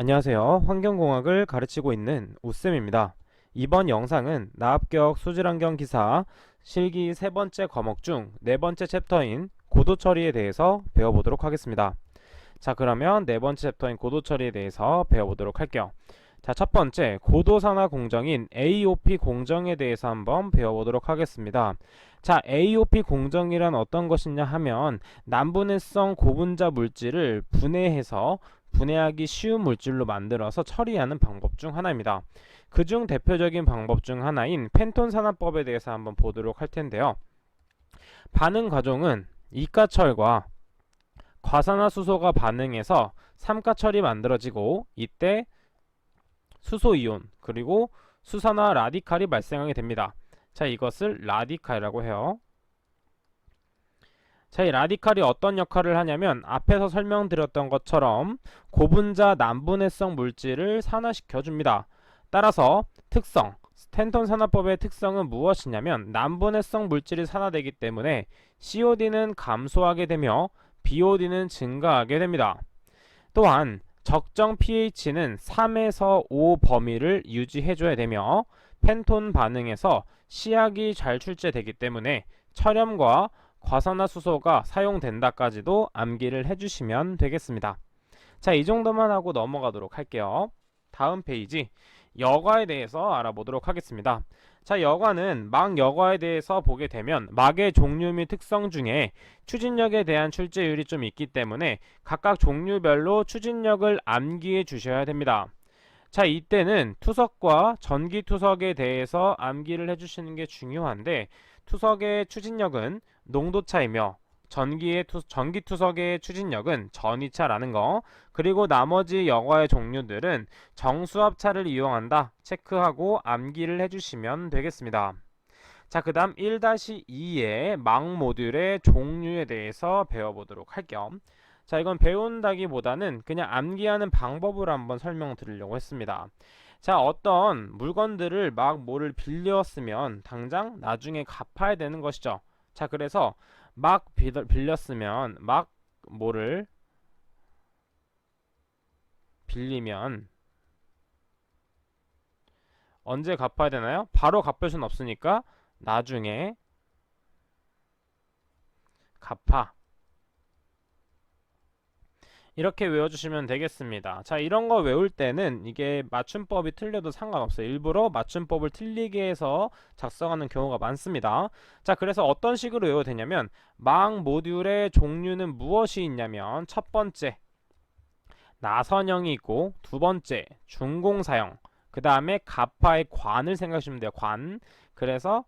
안녕하세요. 환경공학을 가르치고 있는 오쌤입니다. 이번 영상은 나합격 수질환경 기사 실기 세 번째 과목 중 네 번째 챕터인 고도 처리에 대해서 배워보도록 하겠습니다. 자, 그러면 네 번째 챕터인 고도 처리에 대해서 배워보도록 할게요. 자, 첫 번째 고도 산화 공정인 AOP 공정에 대해서 한번 배워보도록 하겠습니다. 자, AOP 공정이란 어떤 것이냐 하면 남분해성 고분자 물질을 분해해서 분해하기 쉬운 물질로 만들어서 처리하는 방법 중 하나입니다. 그중 대표적인 방법 중 하나인 펜톤 산화법에 대해서 한번 보도록 할 텐데요. 반응 과정은 이가철과 과산화수소가 반응해서 삼가철이 만들어지고 이때 수소이온 그리고 수산화 라디칼이 발생하게 됩니다. 자 이것을 라디칼이라고 해요. 자, 이 라디칼이 어떤 역할을 하냐면 앞에서 설명드렸던 것처럼 고분자 남분해성 물질을 산화시켜 줍니다. 따라서 특성, 스탠턴 산화법의 특성은 무엇이냐면 남분해성 물질이 산화되기 때문에 COD는 감소하게 되며 BOD는 증가하게 됩니다. 또한 적정 pH는 3에서 5 범위를 유지해줘야 되며 펜톤 반응에서 시약이 잘 출제되기 때문에 철염과 과산화수소가 사용된다까지도 암기를 해주시면 되겠습니다. 자, 이 정도만 하고 넘어가도록 할게요. 다음 페이지 여과에 대해서 알아보도록 하겠습니다. 자, 여과는 막 여과에 대해서 보게 되면 막의 종류 및 특성 중에 추진력에 대한 출제율이 좀 있기 때문에 각각 종류별로 추진력을 암기해 주셔야 됩니다. 자, 이때는 투석과 전기 투석에 대해서 암기를 해주시는 게 중요한데 투석의 추진력은 농도차이며 전기의 투, 전기 투석의 추진력은 전이차라는 거 그리고 나머지 여과의 종류들은 정수합차를 이용한다 체크하고 암기를 해주시면 되겠습니다. 자, 그 다음 1-2의 막 모듈의 종류에 대해서 배워보도록 할게요. 자, 이건 배운다기보다는 그냥 암기하는 방법을 한번 설명드리려고 했습니다. 자, 어떤 물건들을 막 뭐를 빌렸으면 당장 나중에 갚아야 되는 것이죠. 자, 그래서 막 빌렸으면 막 뭐를 빌리면 언제 갚아야 되나요? 바로 갚을 수는 없으니까 나중에 갚아 이렇게 외워주시면 되겠습니다. 자, 이런 거 외울 때는 이게 맞춤법이 틀려도 상관없어요. 일부러 맞춤법을 틀리게 해서 작성하는 경우가 많습니다. 자, 그래서 어떤 식으로 외워야 되냐면 망 모듈의 종류는 무엇이 있냐면 첫 번째 나선형이 있고 두 번째 중공사형 그 다음에 갑화의 관을 생각하시면 돼요. 관 그래서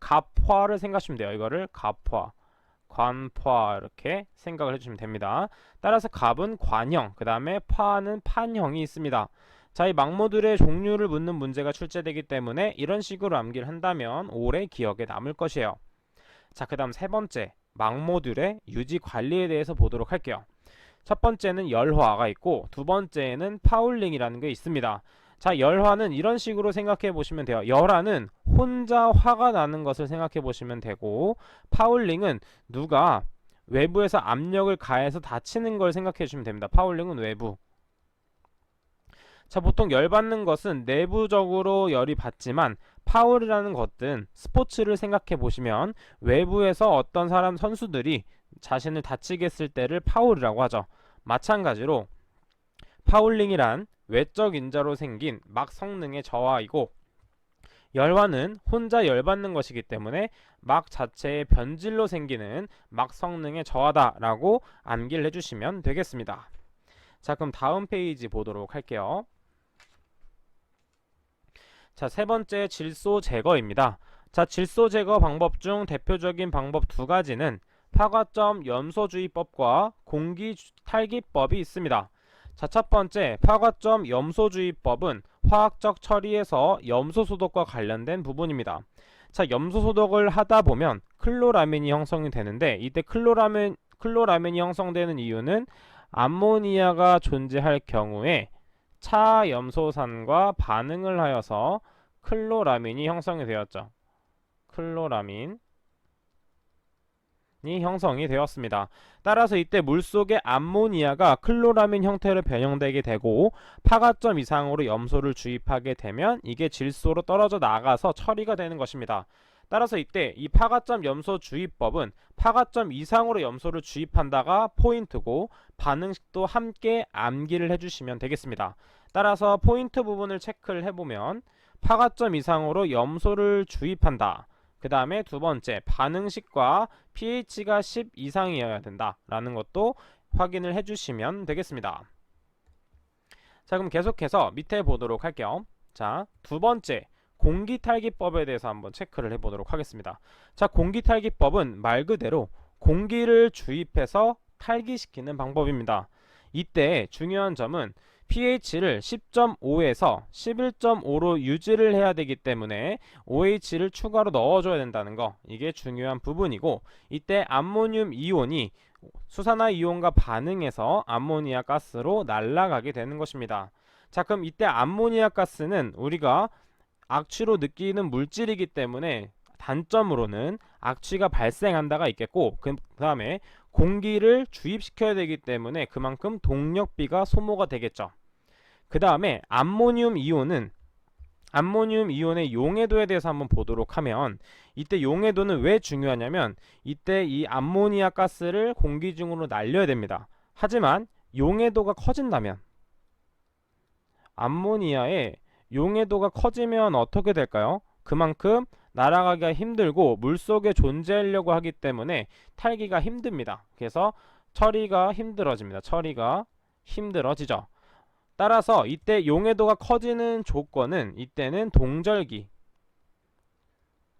갑화를 생각하시면 돼요. 이거를 갑화 관파 이렇게 생각을 해주시면 됩니다. 따라서 갑은 관형, 그 다음에 파는 판형이 있습니다. 자, 이 막모듈의 종류를 묻는 문제가 출제되기 때문에 이런 식으로 암기를 한다면 오래 기억에 남을 것이에요. 자, 그 다음 세 번째, 막모듈의 유지 관리에 대해서 보도록 할게요. 첫 번째는 열화가 있고 두 번째는 파울링이라는 게 있습니다. 자, 열화는 이런 식으로 생각해 보시면 돼요. 열화는 혼자 화가 나는 것을 생각해 보시면 되고, 파울링은 누가 외부에서 압력을 가해서 다치는 걸 생각해 주시면 됩니다. 파울링은 외부. 자, 보통 열받는 것은 내부적으로 열이 받지만 파울이라는 것은 스포츠를 생각해 보시면 외부에서 어떤 사람 선수들이 자신을 다치게 했을 때를 파울이라고 하죠. 마찬가지로 파울링이란 외적 인자로 생긴 막 성능의 저하이고 열화는 혼자 열받는 것이기 때문에 막 자체의 변질로 생기는 막 성능의 저하다라고 암기를 해주시면 되겠습니다. 자 그럼 다음 페이지 보도록 할게요. 자 세 번째 질소 제거입니다. 자 질소 제거 방법 중 대표적인 방법 두 가지는 파과점 염소주의법과 공기 탈기법이 있습니다. 자, 첫 번째, 파과점 염소주의법은 화학적 처리에서 염소 소독과 관련된 부분입니다. 자, 염소 소독을 하다 보면 클로라민이 형성이 되는데 이때 클로라민 클로라민이 형성되는 이유는 암모니아가 존재할 경우에 차염소산과 반응을 하여서 클로라민이 형성이 되었죠. 클로라민 형성이 되었습니다. 따라서 이때 물속의 암모니아가 클로라민 형태로 변형되게 되고 파가점 이상으로 염소를 주입하게 되면 이게 질소로 떨어져 나가서 처리가 되는 것입니다. 따라서 이때 이 파가점 염소 주입법은 파가점 이상으로 염소를 주입한다가 포인트고 반응식도 함께 암기를 해주시면 되겠습니다. 따라서 포인트 부분을 체크를 해보면 파가점 이상으로 염소를 주입한다. 그 다음에 두 번째 반응식과 pH가 10 이상이어야 된다라는 것도 확인을 해주시면 되겠습니다. 자 그럼 계속해서 밑에 보도록 할게요. 자 두 번째 공기탈기법에 대해서 한번 체크를 해보도록 하겠습니다. 자 공기탈기법은 말 그대로 공기를 주입해서 탈기시키는 방법입니다. 이때 중요한 점은 pH를 10.5에서 11.5로 유지를 해야 되기 때문에 OH를 추가로 넣어줘야 된다는 거 이게 중요한 부분이고 이때 암모늄 이온이 수산화 이온과 반응해서 암모니아 가스로 날아가게 되는 것입니다. 자 그럼 이때 암모니아 가스는 우리가 악취로 느끼는 물질이기 때문에 단점으로는 악취가 발생한다가 있겠고 그 다음에 공기를 주입시켜야 되기 때문에 그만큼 동력비가 소모가 되겠죠. 그 다음에 암모늄 이온은 암모늄 이온의 용해도에 대해서 한번 보도록 하면 이때 용해도는 왜 중요하냐면 이때 이 암모니아 가스를 공기 중으로 날려야 됩니다. 하지만 용해도가 커진다면 암모니아의 용해도가 커지면 어떻게 될까요? 그만큼 날아가기가 힘들고 물속에 존재하려고 하기 때문에 탈기가 힘듭니다. 그래서 처리가 힘들어집니다. 처리가 힘들어지죠. 따라서 이때 용해도가 커지는 조건은 이때는 동절기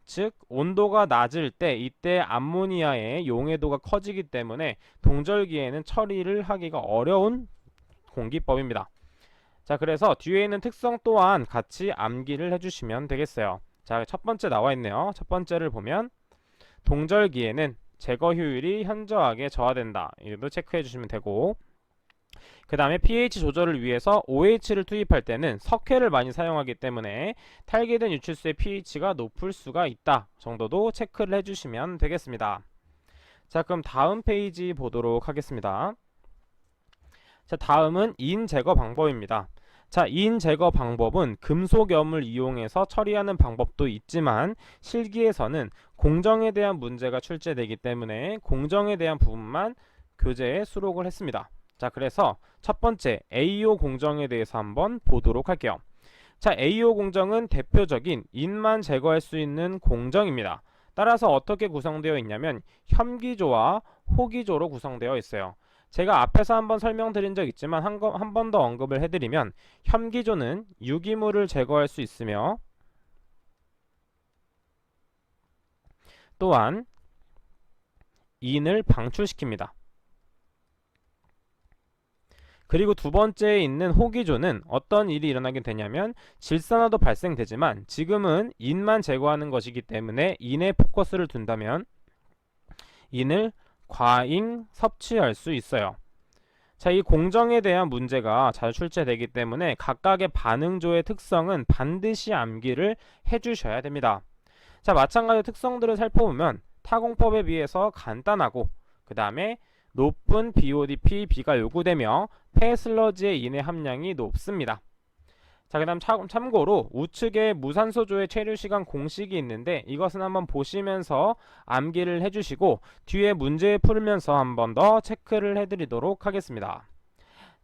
즉 온도가 낮을 때 이때 암모니아의 용해도가 커지기 때문에 동절기에는 처리를 하기가 어려운 공기법입니다. 자 그래서 뒤에 있는 특성 또한 같이 암기를 해주시면 되겠어요. 자, 첫 번째 나와 있네요. 첫 번째를 보면 동절기에는 제거 효율이 현저하게 저하된다. 이것도 체크해 주시면 되고 그 다음에 pH 조절을 위해서 OH를 투입할 때는 석회를 많이 사용하기 때문에 탈기된 유출수의 pH가 높을 수가 있다 정도도 체크를 해주시면 되겠습니다. 자 그럼 다음 페이지 보도록 하겠습니다. 자 다음은 인 제거 방법입니다. 자, 인 제거 방법은 금속염을 이용해서 처리하는 방법도 있지만 실기에서는 공정에 대한 문제가 출제되기 때문에 공정에 대한 부분만 교재에 수록을 했습니다. 자, 그래서 첫 번째 AO 공정에 대해서 한번 보도록 할게요. 자, AO 공정은 대표적인 인만 제거할 수 있는 공정입니다. 따라서 어떻게 구성되어 있냐면 혐기조와 호기조로 구성되어 있어요. 제가 앞에서 한번 설명드린 적 있지만 한 번 더 언급을 해드리면 혐기조는 유기물을 제거할 수 있으며 또한 인을 방출시킵니다. 그리고 두 번째에 있는 호기조는 어떤 일이 일어나게 되냐면 질산화도 발생되지만 지금은 인만 제거하는 것이기 때문에 인에 포커스를 둔다면 인을 과잉 섭취할 수 있어요. 자, 이 공정에 대한 문제가 잘 출제되기 때문에 각각의 반응조의 특성은 반드시 암기를 해주셔야 됩니다. 자, 마찬가지 특성들을 살펴보면 타공법에 비해서 간단하고 그 다음에 높은 BODP, B가 요구되며 폐슬러지의 인의 함량이 높습니다. 자, 그 다음 참고로 우측에 무산소조의 체류 시간 공식이 있는데 이것은 한번 보시면서 암기를 해주시고 뒤에 문제 풀면서 한번 더 체크를 해드리도록 하겠습니다.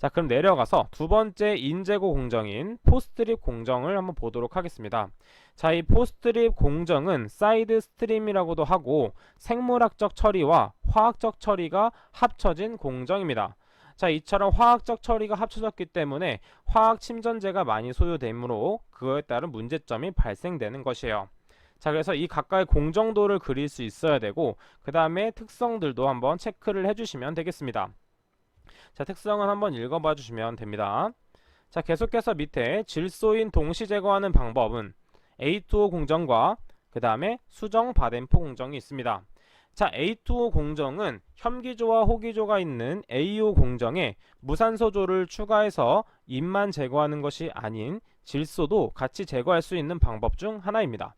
자, 그럼 내려가서 두 번째 인재고 공정인 포스트립 공정을 한번 보도록 하겠습니다. 자, 이 포스트립 공정은 사이드 스트림이라고도 하고 생물학적 처리와 화학적 처리가 합쳐진 공정입니다. 자, 이처럼 화학적 처리가 합쳐졌기 때문에 화학 침전제가 많이 소요되므로 그거에 따른 문제점이 발생되는 것이에요. 자, 그래서 이 각각의 공정도를 그릴 수 있어야 되고 그 다음에 특성들도 한번 체크를 해주시면 되겠습니다. 자, 특성은 한번 읽어봐 주시면 됩니다. 자, 계속해서 밑에 질소인 동시 제거하는 방법은 A2O 공정과 그 다음에 수정 바덴포 공정이 있습니다. 자, A2O 공정은 혐기조와 호기조가 있는 AO 공정에 무산소조를 추가해서 잎만 제거하는 것이 아닌 질소도 같이 제거할 수 있는 방법 중 하나입니다.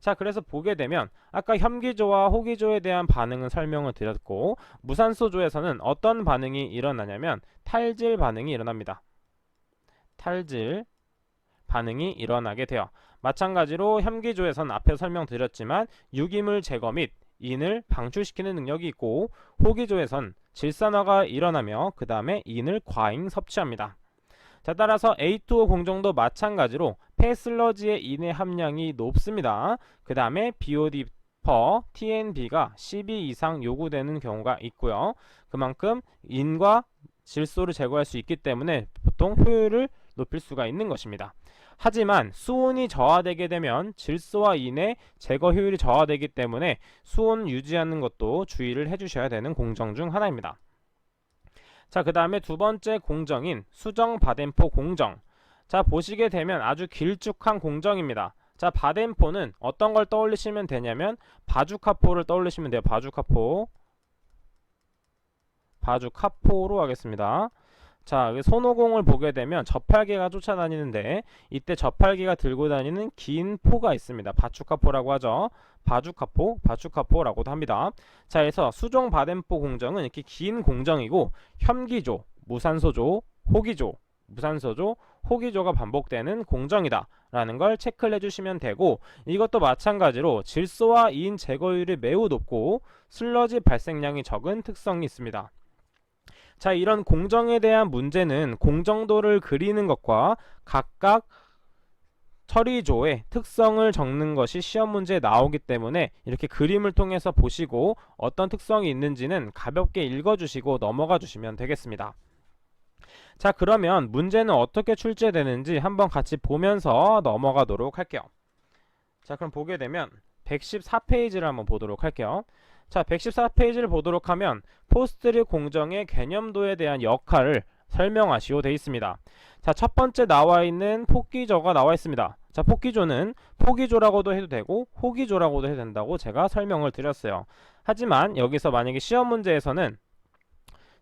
자, 그래서 보게 되면 아까 혐기조와 호기조에 대한 반응은 설명을 드렸고 무산소조에서는 어떤 반응이 일어나냐면 탈질 반응이 일어납니다. 탈질 반응이 일어나게 돼요. 마찬가지로 혐기조에선 앞에 설명드렸지만 유기물 제거 및 인을 방출시키는 능력이 있고 호기조에선 질산화가 일어나며 그 다음에 인을 과잉 섭취합니다. 자 따라서 A2O 공정도 마찬가지로 폐슬러지의 인의 함량이 높습니다. 그 다음에 BOD per TNB가 12 이상 요구되는 경우가 있고요. 그만큼 인과 질소를 제거할 수 있기 때문에 보통 효율을 높일 수가 있는 것입니다. 하지만 수온이 저하되게 되면 질소와 인의 제거 효율이 저하되기 때문에 수온 유지하는 것도 주의를 해주셔야 되는 공정 중 하나입니다. 자, 그 다음에 두 번째 공정인 수정 바덴포 공정. 자, 보시게 되면 아주 길쭉한 공정입니다. 자, 바덴포는 어떤 걸 떠올리시면 되냐면 바주카포를 떠올리시면 돼요. 바주카포. 바주카포로 하겠습니다. 자, 손오공을 보게 되면 저팔계가 쫓아다니는데 이때 저팔계가 들고 다니는 긴 포가 있습니다. 바추카포라고 하죠. 바주카포, 바추카포라고도 합니다. 자, 그래서 수종 바덴포 공정은 이렇게 긴 공정이고 혐기조, 무산소조, 호기조, 무산소조, 호기조가 반복되는 공정이다. 라는 걸 체크를 해주시면 되고 이것도 마찬가지로 질소와 인 제거율이 매우 높고 슬러지 발생량이 적은 특성이 있습니다. 자, 이런 공정에 대한 문제는 공정도를 그리는 것과 각각 처리조의 특성을 적는 것이 시험 문제에 나오기 때문에 이렇게 그림을 통해서 보시고 어떤 특성이 있는지는 가볍게 읽어주시고 넘어가 주시면 되겠습니다. 자, 그러면 문제는 어떻게 출제되는지 한번 같이 보면서 넘어가도록 할게요. 자, 그럼 보게 되면 114페이지를 한번 보도록 할게요. 자, 114페이지를 보도록 하면 포스트리 공정의 개념도에 대한 역할을 설명하시오 되어 있습니다. 자, 첫 번째 나와 있는 폭기조가 나와 있습니다. 자, 폭기조는 포기조라고도 해도 되고 호기조라고도 해도 된다고 제가 설명을 드렸어요. 하지만 여기서 만약에 시험 문제에서는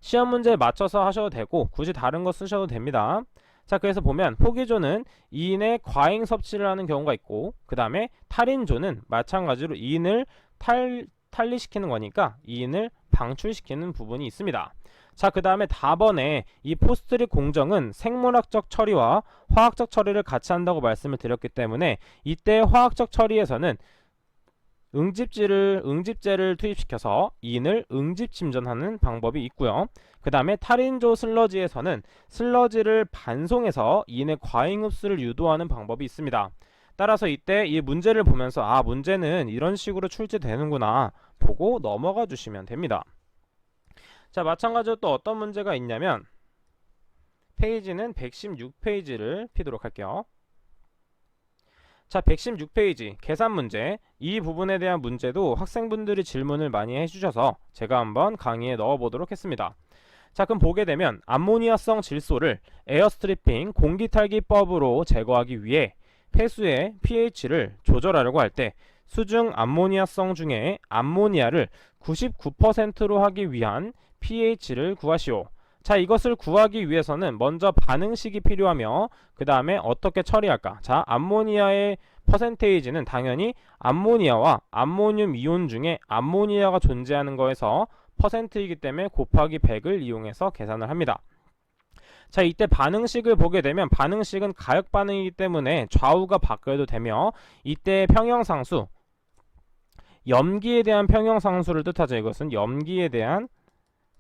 시험 문제에 맞춰서 하셔도 되고 굳이 다른 거 쓰셔도 됩니다. 자, 그래서 보면 포기조는 2인의 과잉 섭취를 하는 경우가 있고 그 다음에 탈인조는 마찬가지로 2인을 탈 탈리시키는 거니까 2인을 방출시키는 부분이 있습니다. 자, 그 다음에 다번에 이 포스트리 공정은 생물학적 처리와 화학적 처리를 같이 한다고 말씀을 드렸기 때문에 이때 화학적 처리에서는 응집질을 응집제를 투입시켜서 인을 응집 침전하는 방법이 있고요. 그 다음에 탈인조 슬러지에서는 슬러지를 반송해서 인의 과잉 흡수를 유도하는 방법이 있습니다. 따라서 이때 이 문제를 보면서 아 문제는 이런 식으로 출제되는구나 보고 넘어가 주시면 됩니다. 자 마찬가지로 또 어떤 문제가 있냐면 페이지는 116페이지를 피도록 할게요. 자 116페이지 계산 문제 이 부분에 대한 문제도 학생분들이 질문을 많이 해주셔서 제가 한번 강의에 넣어보도록 했습니다. 자 그럼 보게 되면 암모니아성 질소를 에어스트리핑 공기탈기법으로 제거하기 위해 폐수의 pH를 조절하려고 할 때 수중 암모니아성 중에 암모니아를 99%로 하기 위한 pH를 구하시오. 자, 이것을 구하기 위해서는 먼저 반응식이 필요하며 그 다음에 어떻게 처리할까? 자, 암모니아의 퍼센테이지는 당연히 암모니아와 암모늄 이온 중에 암모니아가 존재하는 거에서 퍼센트이기 때문에 곱하기 100을 이용해서 계산을 합니다. 자, 이때 반응식을 보게 되면 반응식은 가역 반응이기 때문에 좌우가 바뀌어도 되며 이때 평형상수 염기에 대한 평형상수를 뜻하죠. 이것은 염기에 대한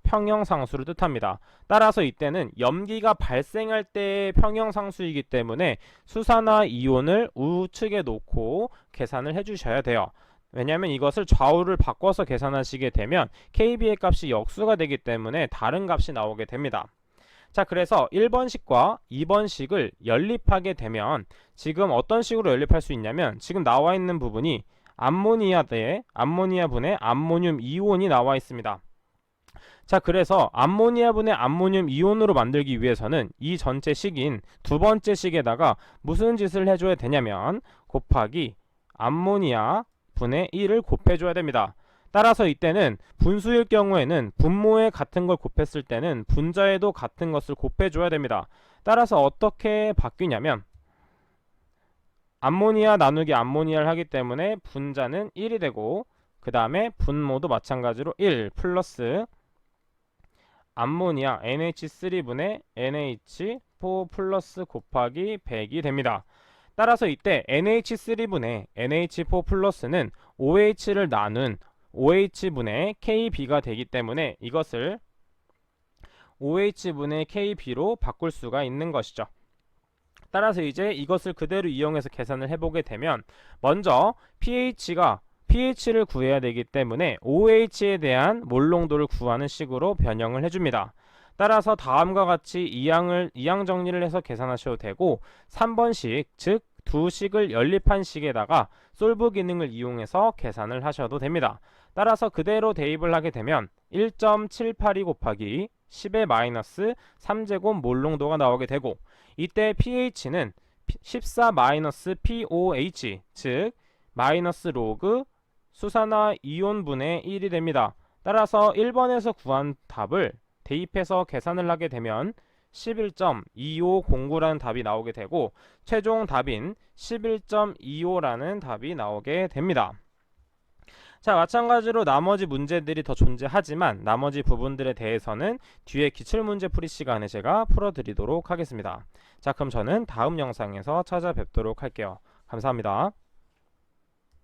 평형상수를 뜻합니다. 따라서 이때는 염기가 발생할 때의 평형상수이기 때문에 수산화 이온을 우측에 놓고 계산을 해주셔야 돼요. 왜냐하면 이것을 좌우를 바꿔서 계산하시게 되면 KB의 값이 역수가 되기 때문에 다른 값이 나오게 됩니다. 자, 그래서 1번식과 2번식을 연립하게 되면 지금 어떤 식으로 연립할 수 있냐면 지금 나와 있는 부분이 암모니아 대 암모니아 분의 암모늄 이온이 나와 있습니다. 자, 그래서 암모니아 분의 암모늄 이온으로 만들기 위해서는 이 전체 식인 두 번째 식에다가 무슨 짓을 해줘야 되냐면 곱하기 암모니아 분의 1을 곱해줘야 됩니다. 따라서 이때는 분수일 경우에는 분모에 같은 걸 곱했을 때는 분자에도 같은 것을 곱해줘야 됩니다. 따라서 어떻게 바뀌냐면 암모니아 나누기 암모니아를 하기 때문에 분자는 1이 되고 그 다음에 분모도 마찬가지로 1 플러스 암모니아 NH3분의 NH4 플러스 곱하기 100이 됩니다. 따라서 이때 NH3분의 NH4 플러스는 OH를 나눈 OH분의 KB가 되기 때문에 이것을 OH분의 KB로 바꿀 수가 있는 것이죠. 따라서 이제 이것을 그대로 이용해서 계산을 해보게 되면 먼저 pH가 pH를 구해야 되기 때문에 OH에 대한 몰농도를 구하는 식으로 변형을 해줍니다. 따라서 다음과 같이 이항을 이항 정리를 해서 계산하셔도 되고 3번식 즉 두 식을 연립한 식에다가 솔브 기능을 이용해서 계산을 하셔도 됩니다. 따라서 그대로 대입을 하게 되면 1.782 곱하기 10의 마이너스 3제곱 몰농도가 나오게 되고 이때 pH는 14 마이너스 POH 즉 마이너스 로그 수산화 이온분의 1이 됩니다. 따라서 1번에서 구한 답을 대입해서 계산을 하게 되면 11.2509라는 답이 나오게 되고 최종 답인 11.25라는 답이 나오게 됩니다. 자, 마찬가지로 나머지 문제들이 더 존재하지만 나머지 부분들에 대해서는 뒤에 기출문제 풀이 시간에 제가 풀어드리도록 하겠습니다. 자, 그럼 저는 다음 영상에서 찾아뵙도록 할게요. 감사합니다.